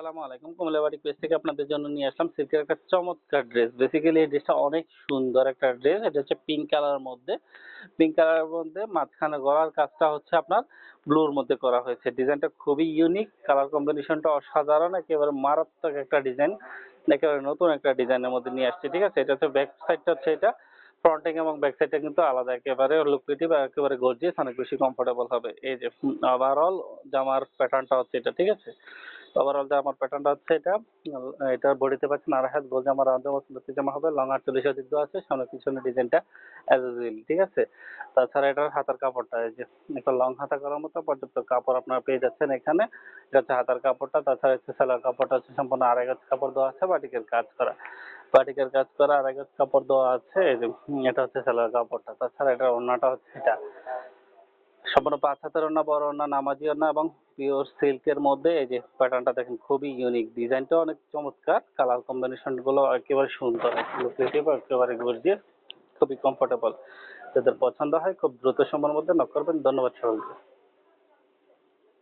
আসসালামু আলাইকুম। কমলাবাড়ি পেজ থেকে আপনাদের জন্য নিয়ে আসলাম সিল্কের একটা চমৎকার ড্রেস বেসিক্যালি এই ড্রেসটা অনেক সুন্দর একটা ড্রেস এটা হচ্ছে পিঙ্ক কালারের মধ্যে। পিঙ্ক কালারের মধ্যে মাঝখানে গলার কাজটা হচ্ছে আপনার ব্লুর মধ্যে করা হয়েছে। ডিজাইনটা খুবই ইউনিক কালার কম্বিনেশনটা অসাধারণ। একেবারে মারাত্মক একটা ডিজাইন একেবারে নতুন একটা ডিজাইনের মধ্যে নিয়ে আসছে, ঠিক আছে? এটা হচ্ছে ব্যাক সাইডটা হচ্ছে এটা। ফ্রন্টিং এবং ব্যাক সাইডটা কিন্তু আলাদা। একেবারে লুক্রেটিভ আর একেবারে গর্জিয়াস অনেক বেশি কমফোর্টেবল হবে। এই যে ওভারঅল জামার প্যাটার্নটা হচ্ছে এটা, ঠিক আছে? ওভারঅল জামার প্যাটার্নটা হচ্ছে এটা এটা বডিতে পাচ্ছেন আড়াই হাত গোল জামার আঞ্জাম সুন্দর জামা হবে লং আর চল্লিশ দিক দেওয়া আছে, সামনে পিছনে ডিজাইনটা অ্যাজ ইউজুয়াল ঠিক আছে? তাছাড়া এটার হাতার কাপড়টা, এই যে একটা লং হাতা করার মতো পর্যাপ্ত কাপড় আপনারা পেয়ে যাচ্ছেন এখানে। এটা হচ্ছে হাতার কাপড়টা, তাছাড়া হচ্ছে সেলার কাপড়টা হচ্ছে সম্পূর্ণ আড়াই গজ কাপড় দেওয়া আছে, বাটিকের কাজ করা। বাটিকের কাজ করা, আড়াই গজ কাপড় দেওয়া আছে যে এটা হচ্ছে সেলার কাপড়টা। তাছাড়া এটার ওড়নাটা হচ্ছে এটা। সম্পূর্ণ পাঁচ হাতের ওড়না বড় ওড়না নামাজি ওড়না এবং পিওর সিল্কের মধ্যে এই যে প্যাটার্নটা দেখেন খুবই ইউনিক ডিজাইনটা অনেক চমৎকার। কালার কম্বিনেশনগুলো একেবারে সুন্দর একেবারে গর্জিয়াস খুবই কমফোর্টেবল যাদের পছন্দ হয় খুব দ্রুত সময়ের মধ্যে নক করবেন। ধন্যবাদ সকলকে।